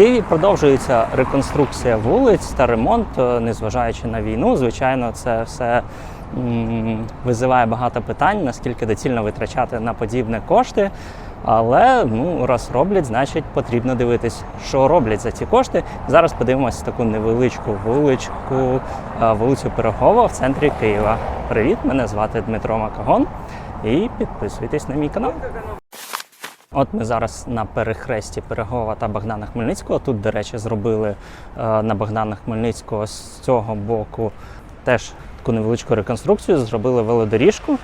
Києві продовжується реконструкція вулиць та ремонт, е, незважаючи на війну. Звичайно, це все визиває багато питань, наскільки доцільно витрачати на подібне кошти. Але ну, раз роблять, значить потрібно дивитись, що роблять за ці кошти. Зараз подивимося таку невеличку вуличку, е, вулицю Пирогова в центрі Києва. Привіт, мене звати Дмитро Макагон. І підписуйтесь на мій канал. От ми зараз на перехресті Пирогова та Богдана Хмельницького. Тут, до речі, зробили е, на Богдана Хмельницького з цього боку теж таку невеличку реконструкцію. Зробили велодоріжку.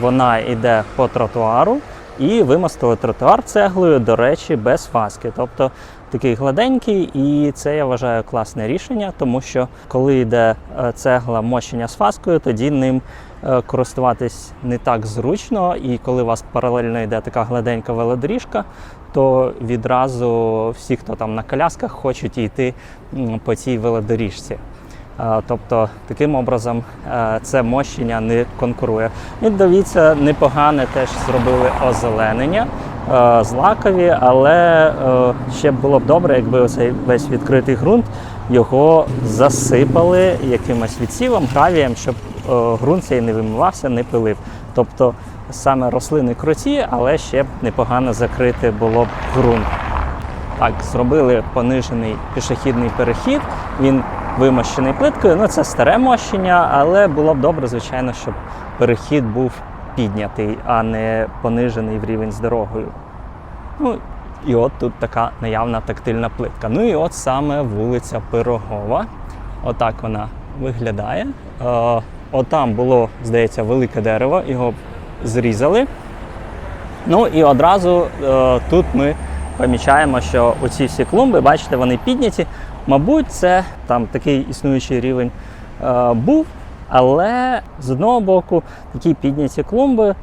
Вона йде по тротуару і вимостили тротуар цеглою, до речі, без фаски. Тобто такий гладенький, і це я вважаю класне рішення, тому що коли йде е, цегла мощення з фаскою, тоді ним користуватись не так зручно. І коли у вас паралельно йде така гладенька велодоріжка, то відразу всі, хто там на колясках, хочуть йти по цій велодоріжці. Е, Тобто таким образом е, це мощення не конкурує. І дивіться, непогане теж зробили озеленення е, злакові, але е, ще було б добре, якби оцей весь відкритий ґрунт його засипали якимось відсівом, гравієм, щоб е, ґрунт цей не вимивався, не пилив. Тобто саме рослини круті, але ще б непогано закрити було б ґрунт. Так, зробили понижений пішохідний перехід. Він вимощений плиткою. Ну, це старе мощення, але було б добре, звичайно, щоб перехід був піднятий, а не понижений в рівень з дорогою. Ну, і от тут така наявна тактильна плитка. Ну і от саме вулиця Пирогова. Отак вона виглядає. Отам було, здається, велике дерево, його зрізали. Ну і одразу е, тут ми помічаємо, що оці всі клумби, бачите, вони підняті. Мабуть, це там такий існуючий рівень е, був, але з одного боку такі підняті клумби.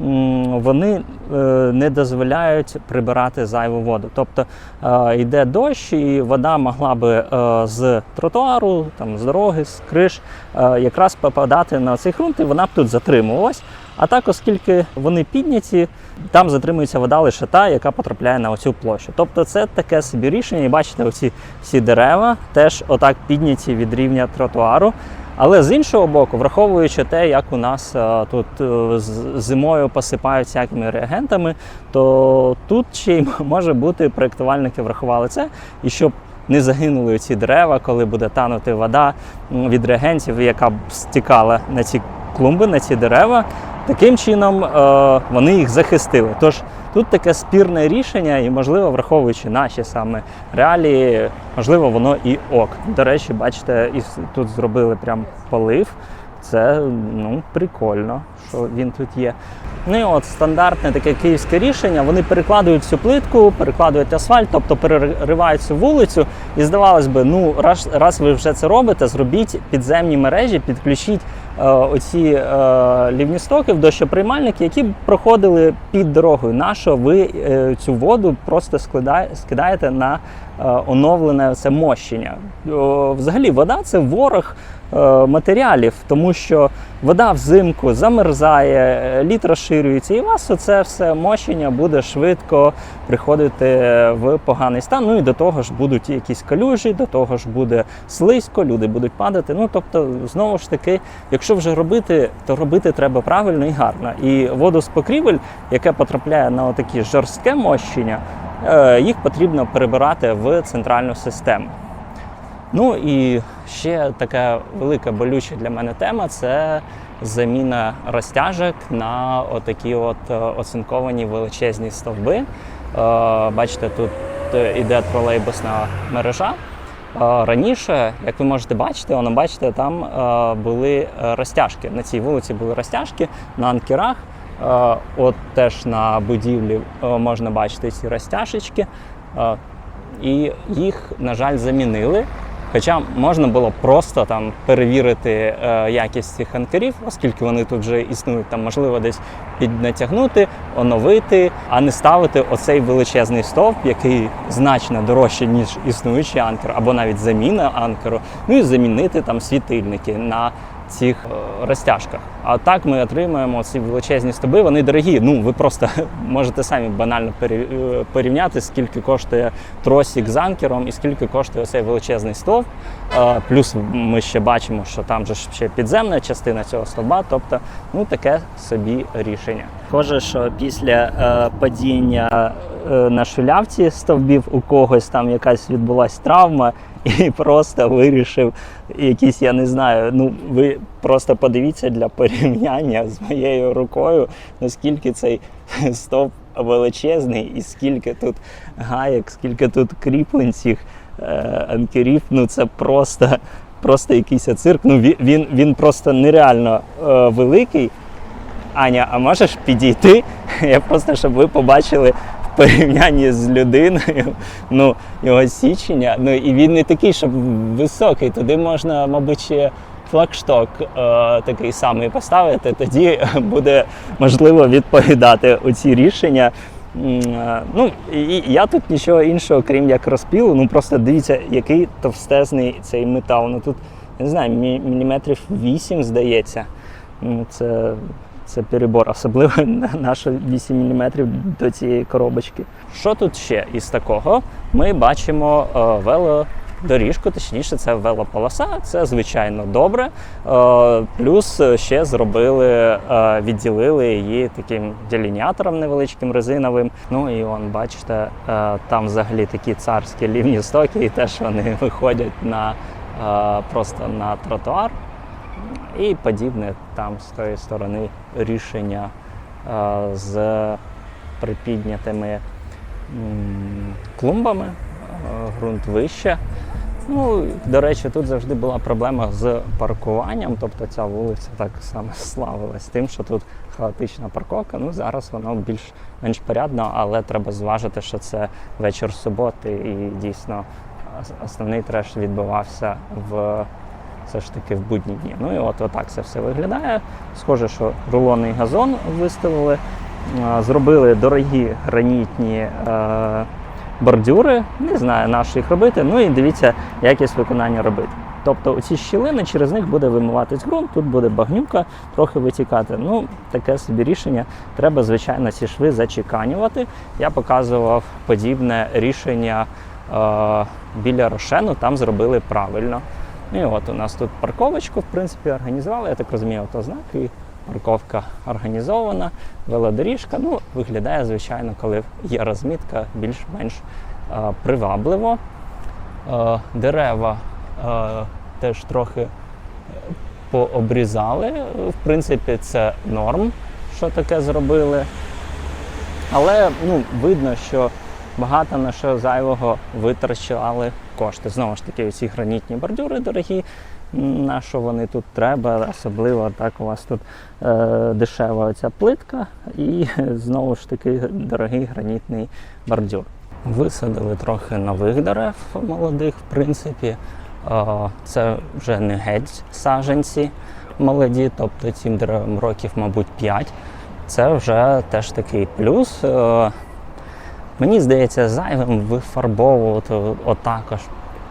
Вони е, не дозволяють прибирати зайву воду. Тобто е, йде дощ, і вода могла би е, з тротуару, там, з дороги, з криш якраз попадати на цей ґрунт, і вона б тут затримувалась. А так, оскільки вони підняті, там затримується вода лише та, яка потрапляє на оцю площу. Тобто це таке собі рішення. І бачите, оці всі дерева теж отак підняті від рівня тротуару. Але з іншого боку, враховуючи те, як у нас е, тут е, зимою посипають всякими реагентами, то тут ще й може бути проєктувальники врахували це, і щоб не загинули ці дерева, коли буде танути вода від реагентів, яка б стікала на ці клумби, на ці дерева. Таким чином е, вони їх захистили. Тож тут таке спірне рішення, і, можливо, враховуючи наші саме реалії, можливо, воно і ок. До речі, бачите, і тут зробили прям полив. Це ну, прикольно, що він тут є. Ну і от стандартне таке київське рішення. Вони перекладують цю плитку, перекладують асфальт, тобто переривають цю вулицю. І здавалось би, ну раз, раз ви вже це робите, зробіть підземні мережі, підключіть е, оці е, лівністоки в дощоприймальники, які проходили під дорогою. Нащо ви е, цю воду просто скидає, скидаєте на е, оновлене це мощення? О, взагалі, вода це ворог е, матеріалів, тому що вода взимку замерзає, е, лід розширюється, і у вас оце все мощення буде швидко приходити в поганий стан. Ну і до того ж будуть якісь калюжі, до того ж буде слизько, люди будуть падати. Ну тобто, знову ж таки, якщо вже робити, то робити треба правильно і гарно. І воду з покрівель, яке потрапляє на такі жорстке мощення, е, їх потрібно перебирати в центральну систему. Ну і ще така велика болюча для мене тема це заміна розтяжок на отакі от е, оцинковані величезні стовби. Е, Бачите, тут е, іде тролейбусна мережа. Раніше, як ви можете бачити, воно бачите, там були розтяжки. На цій вулиці були розтяжки на анкерах. От теж на будівлі можна бачити ці розтяжечки. І їх, на жаль, замінили. Хоча можна було просто там перевірити е, якість цих анкерів, оскільки вони тут вже існують, там можливо десь піднатягнути, оновити, а не ставити оцей величезний стовп, який значно дорожче, ніж існуючий анкер, або навіть заміна анкеру, ну і замінити там світильники на цих е, розтяжках. А так ми отримуємо ці величезні стовби. Вони дорогі. Ну ви просто можете самі банально е, порівняти, скільки коштує тросик з анкером і скільки коштує цей величезний стовп. Е, Плюс ми ще бачимо, що там же ще підземна частина цього стовба. Тобто, ну таке собі рішення. Схоже, що після е, падіння е, на шулявці стовбів у когось там якась відбулась травма, і просто вирішив якісь, я не знаю. Ну ви просто подивіться для порівняння з моєю рукою, наскільки цей стовп величезний, і скільки тут гаєк, скільки тут кріплень цих е, анкерів. Ну це просто, просто якийсь цирк. Ну він, він, просто нереально е, великий. Аня, а можеш підійти? Я просто щоб ви побачили порівнянні з людиною ну, його січення. Ну і він не такий, щоб високий. Туди можна, мабуть, флагшток е, такий самий поставити. Тоді буде можливо відповідати у ці рішення. Е, Ну, і я тут нічого іншого, крім як розпілу. Ну просто дивіться, який товстезний цей метал. Ну тут не знаю, мі- міліметрів 8, здається. Ну, це, це перебор, особливо на наші 8 мм до цієї коробочки. Що тут ще із такого? Ми бачимо е, велодоріжку, точніше, це велополоса. Це звичайно добре. Е, плюс ще зробили, е, відділили її таким делініатором невеличким резиновим. Ну і он, бачите, там взагалі такі царські лівні стоки, і теж вони виходять на просто на тротуар. І подібне там з тої сторони рішення з припіднятими клумбами, ґрунт вище. Ну, до речі, тут завжди була проблема з паркуванням, тобто ця вулиця так само славилась тим, що тут хаотична парковка. Ну, зараз воно більш-менш порядно, але треба зважити, що це вечір суботи, і дійсно основний треш відбувався в все ж таки в будні дні. Ну і от отак це все виглядає. Схоже, що рулонний газон виставили, зробили дорогі гранітні е, бордюри. Не знаю, на що їх робити. Ну і дивіться, якість виконання робити. Тобто ці щілини через них буде вимиватись ґрунт, тут буде багнюка трохи витікати. Ну, таке собі рішення. Треба, звичайно, ці шви зачеканювати. Я показував подібне рішення е, біля Рошену, там зробили правильно. Ну І от у нас тут парковочку, в принципі, організували. Я так розумію, ото знак і парковка організована, велодоріжка. Ну, виглядає, звичайно, коли є розмітка, більш-менш е, привабливо. Е, дерева е, теж трохи пообрізали. В принципі, це норм, що таке зробили. Але ну, видно, що багато на що зайвого витрачали кошти. Знову ж таки, ці гранітні бордюри дорогі. На що вони тут треба, особливо так у вас тут е, дешева оця плитка і знову ж таки дорогий гранітний бордюр. Висадили трохи нових дерев молодих, в принципі. Е, Це вже не геть саджанці молоді, тобто цим деревам років, мабуть, 5. Це вже теж такий плюс. Е, Мені здається, зайвим вифарбовувати отак аж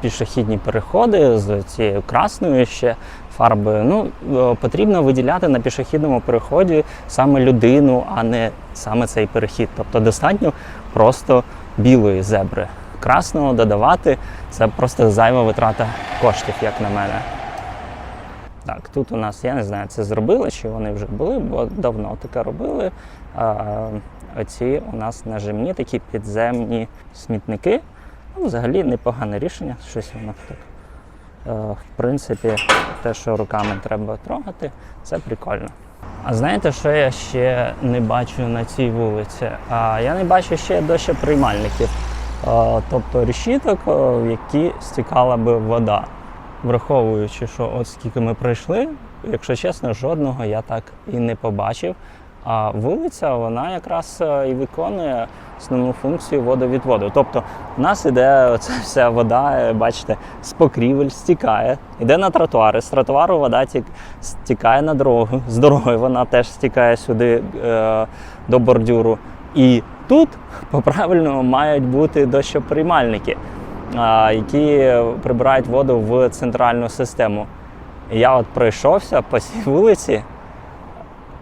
пішохідні переходи з цією красною ще фарбою. Ну, е, потрібно виділяти на пішохідному переході саме людину, а не саме цей перехід. Тобто достатньо просто білої зебри. Красного додавати це просто зайва витрата коштів, як на мене. Так, тут у нас, я не знаю, це зробили, чи вони вже були, бо давно таке робили. Оці у нас нажимні такі підземні смітники. Ну, взагалі непогане рішення, щось воно так. Е, в принципі, те, що руками треба трогати, це прикольно. А знаєте, що я ще не бачу на цій вулиці? А, я не бачу ще дощоприймальників, а, тобто решіток, в які стікала би вода. Враховуючи, що от скільки ми пройшли, якщо чесно, жодного я так і не побачив. А вулиця вона якраз е, і виконує основну функцію водовідводу. Тобто у нас іде оця вся вода, е, бачите, з покрівель стікає, іде на тротуари. З тротуару вода тік, стікає на дорогу. З дороги вона теж стікає сюди е, до бордюру. І тут по-правильному мають бути дощоприймальники, а, які прибирають воду в центральну систему. Я от пройшовся по цій вулиці,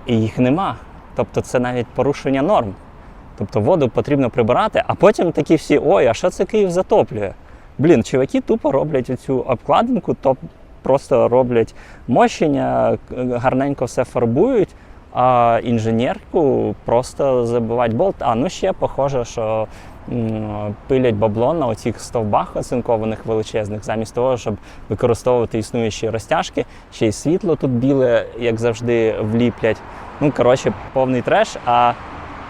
і їх нема. Тобто це навіть порушення норм. Тобто воду потрібно прибирати, а потім такі всі, ой, а що це Київ затоплює? Блін, чуваки тупо роблять цю обкладинку, то просто роблять мощення, гарненько все фарбують, а інженерку просто забивають болт. А ну ще похоже, що пилять бабло на оцих стовбах оцинкованих величезних, замість того, щоб використовувати існуючі розтяжки, ще й світло тут біле, як завжди, вліплять. Ну, коротше, повний треш. А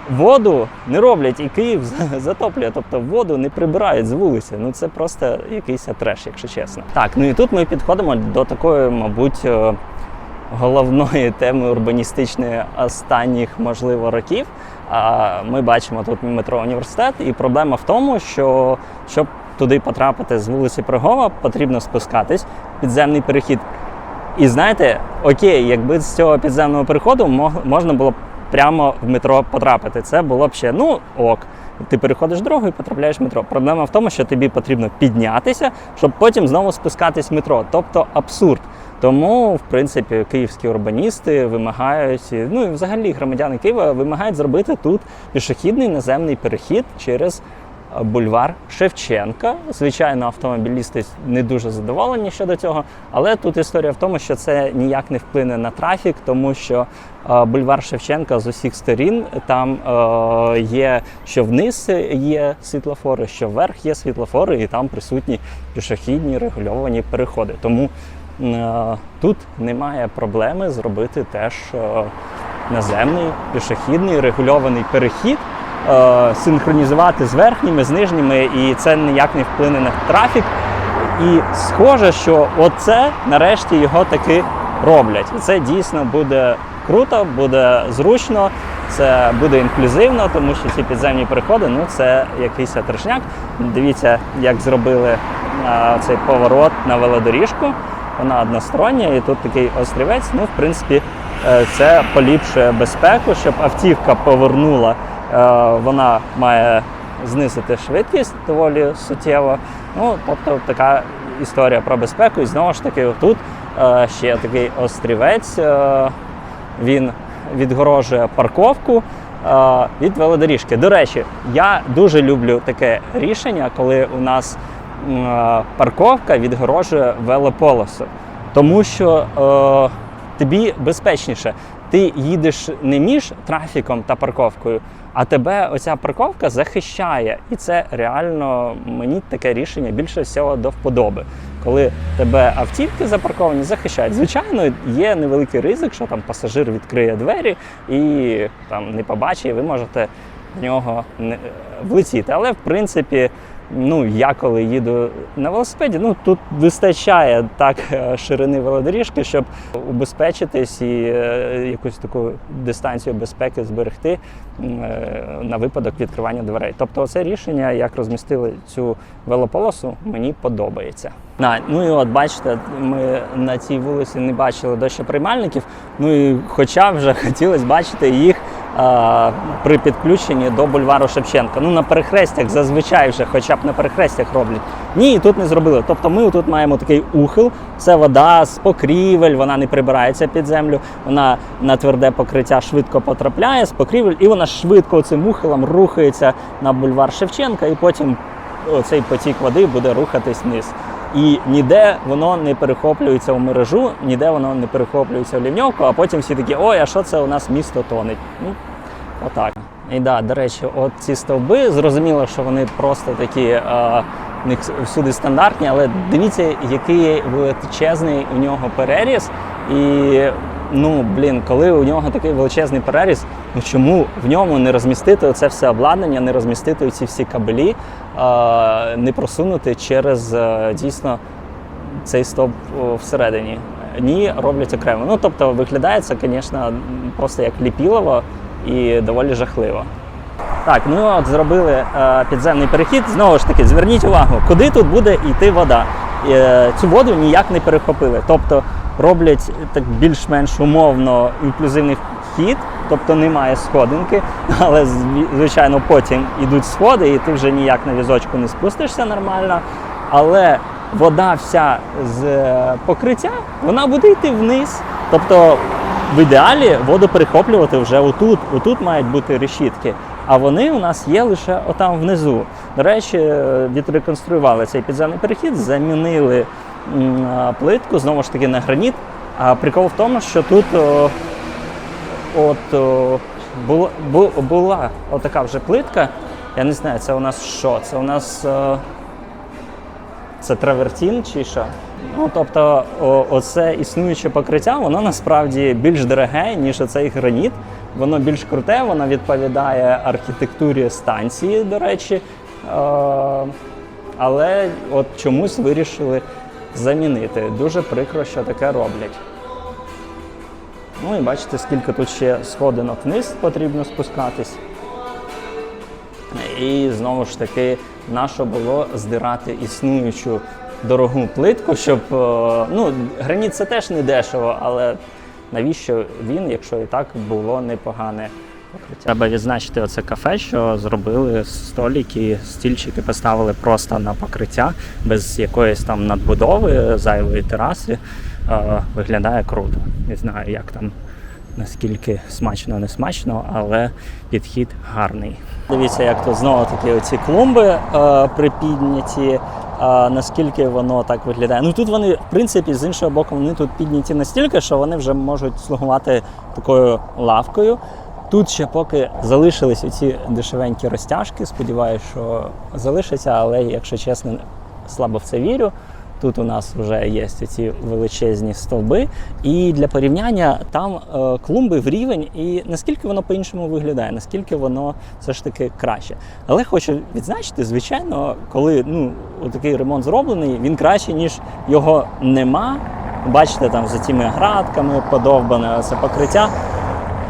воду не роблять, і Київ затоплює. Тобто воду не прибирають з вулиці. Ну це просто якийсь треш, якщо чесно. Так, ну і тут ми підходимо до такої, мабуть, е, головної теми урбаністичної останніх, можливо, років. А Ми бачимо тут метро університет, і проблема в тому, що щоб туди потрапити з вулиці Пригова, потрібно спускатись підземний перехід. І знаєте, окей, якби з цього підземного переходу можна було прямо в метро потрапити. Це було б ще ну ок. Ти переходиш дорогу і потрапляєш в метро. Проблема в тому, що тобі потрібно піднятися, щоб потім знову спускатись в метро. Тобто абсурд. Тому, в принципі, київські урбаністи вимагають, ну і взагалі громадяни Києва вимагають зробити тут пішохідний наземний перехід через бульвар Шевченка. Звичайно, автомобілісти не дуже задоволені щодо цього, але тут історія в тому, що це ніяк не вплине на трафік, тому що е, бульвар Шевченка з усіх сторін там е, є, що вниз є світлофори, що вверх є світлофори, і там присутні пішохідні регульовані переходи. Тому е, тут немає проблеми зробити теж наземний пішохідний регульований перехід синхронізувати з верхніми, з нижніми, і це ніяк не вплине на трафік. І схоже, що оце нарешті його таки роблять. І це дійсно буде круто, буде зручно, це буде інклюзивно, тому що ці підземні переходи ну це якийсь трешняк. Дивіться, як зробили е, цей поворот на велодоріжку. Вона одностороння, і тут такий острівець. Ну, в принципі, е, це поліпшує безпеку, щоб автівка повернула. Е, Вона має знизити швидкість доволі суттєво. Ну, тобто така історія про безпеку. І знову ж таки, тут е, ще такий острівець. е, Він відгорожує парковку від велодоріжки. До речі, я дуже люблю таке рішення, коли у нас парковка відгорожує велополосу. Тому що тобі безпечніше. Ти їдеш не між трафіком та парковкою, а тебе оця парковка захищає. І це реально мені таке рішення більше всього до вподоби. Коли тебе автівки запарковані, захищають. Звичайно, є невеликий ризик, що там пасажир відкриє двері і там не побачить, і ви можете в нього влетіти. Але в принципі, ну я коли їду на велосипеді, ну тут вистачає так е, ширини велодоріжки, щоб убезпечитись і е, якусь таку дистанцію безпеки зберегти е, на випадок відкривання дверей. Тобто, це рішення, як розмістили цю велополосу, мені подобається. На, ну і от бачите, ми на цій вулиці не бачили дощоприймальників. Ну і хоча вже хотілося бачити їх при підключенні до бульвару Шевченка. Ну на перехрестях зазвичай вже, хоча б на перехрестях роблять. Ні, тут не зробили. Тобто ми тут маємо такий ухил, це вода з покрівель, вона не прибирається під землю, вона на тверде покриття швидко потрапляє з покрівель, і вона швидко цим ухилом рухається на бульвар Шевченка, і потім цей потік води буде рухатись вниз. І ніде воно не перехоплюється в мережу, ніде воно не перехоплюється в лівньовку, а потім всі такі, ой, а що це у нас місто тонеть? Ну, отак. І да, до речі, от ці стовби, зрозуміло, що вони просто такі е, них всюди стандартні, але дивіться, який величезний у нього переріз. І ну, блін, коли у нього такий величезний переріз, ну чому в ньому не розмістити це все обладнання, не розмістити ці всі кабелі, е, не просунути через е, дійсно цей стовп всередині. Ні, роблять окремо. Ну тобто виглядає це, звісно, просто як ліпілово і доволі жахливо. Так, ну от зробили е, підземний перехід. Знову ж таки, зверніть увагу, куди тут буде йти вода. Е, цю воду ніяк не перехопили. Тобто роблять так більш-менш умовно інклюзивний вхід, тобто немає сходинки, але звичайно потім йдуть сходи, і ти вже ніяк на візочку не спустишся нормально. Але вода вся з е, покриття, вона буде йти вниз. Тобто в ідеалі воду перехоплювати вже отут. Отут мають бути решітки. А вони у нас є лише отам внизу. До речі, е, відреконструювали цей підземний перехід, замінили плитку знову ж таки на граніт. А прикол в тому, що тут от о, була, бу- була отака вже плитка. Я не знаю, це у нас що? Це у нас. е, це травертін чи що? Ну, тобто, о, оце існуюче покриття, воно насправді більш дороге, ніж оцей граніт. Воно більш круте, воно відповідає архітектурі станції, до речі. Е, але от чомусь вирішили замінити. Дуже прикро, що таке роблять. Ну і бачите, скільки тут ще сходинок вниз потрібно спускатись. І знову ж таки, нащо було здирати існуючу дорогу плитку, щоб е, ну, граніт це теж не дешево, але навіщо він, якщо і так було непогане покриття? Треба відзначити оце кафе, що зробили столики, стільчики поставили просто на покриття без якоїсь там надбудови, зайвої тераси. Виглядає круто. Не знаю, як там наскільки смачно, не смачно, але підхід гарний. Дивіться, як тут знову таки оці клумби е, припідняті. е, наскільки воно так виглядає. Ну тут вони, в принципі, з іншого боку, вони тут підняті настільки, що вони вже можуть слугувати такою лавкою. Тут ще поки залишились оці дешевенькі розтяжки. Сподіваюся, що залишаться, але якщо чесно, слабо в це вірю. Тут у нас вже є ці величезні стовби, і для порівняння там е, клумби в рівень, і наскільки воно по-іншому виглядає, наскільки воно все ж таки краще. Але хочу відзначити, звичайно, коли ну, такий ремонт зроблений, він краще, ніж його нема. Бачите, там за цими градками подовбане це покриття.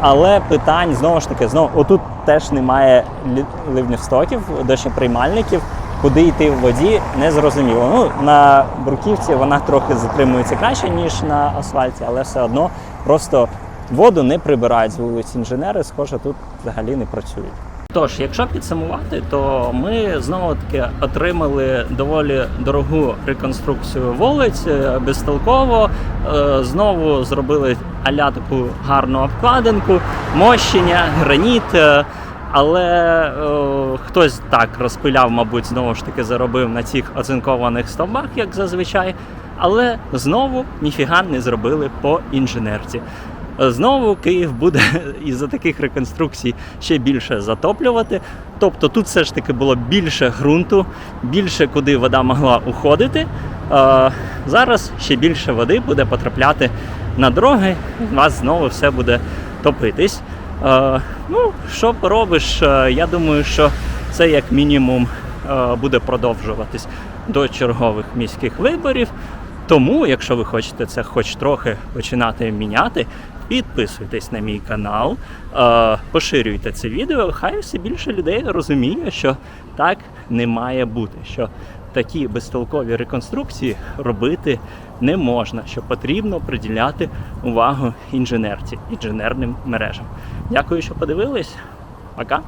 Але питань знову ж таки, знову отут теж немає лі- ливневстоків, дощоприймальників. Куди йти в воді, не зрозуміло. Ну, на бруківці вона трохи затримується краще, ніж на асфальті, але все одно просто воду не прибирають з вулиць інженери, схоже, тут взагалі не працюють. Тож, якщо підсумувати, то ми знову таки отримали доволі дорогу реконструкцію вулиць е, безтолково. Е, Знову зробили аля таку гарну обкладинку, мощення, граніт. Але е, хтось так розпиляв, мабуть, знову ж таки заробив на цих оцинкованих стовбах, як зазвичай. Але знову ніфіга не зробили по інженерці. Знову Київ буде із-за таких реконструкцій ще більше затоплювати. Тобто тут все ж таки було більше ґрунту, більше куди вода могла уходити. Е, зараз ще більше води буде потрапляти на дороги, у вас знову все буде топитись. Е, ну, що поробиш? Е, Я думаю, що це як мінімум е, буде продовжуватись до чергових міських виборів. Тому, якщо ви хочете це хоч трохи починати міняти, підписуйтесь на мій канал, поширюйте це відео. Хай все більше людей розуміє, що так не має бути. Що такі безтолкові реконструкції робити не можна, що потрібно приділяти увагу інженерці, інженерним мережам. Дякую, що подивились. Пока.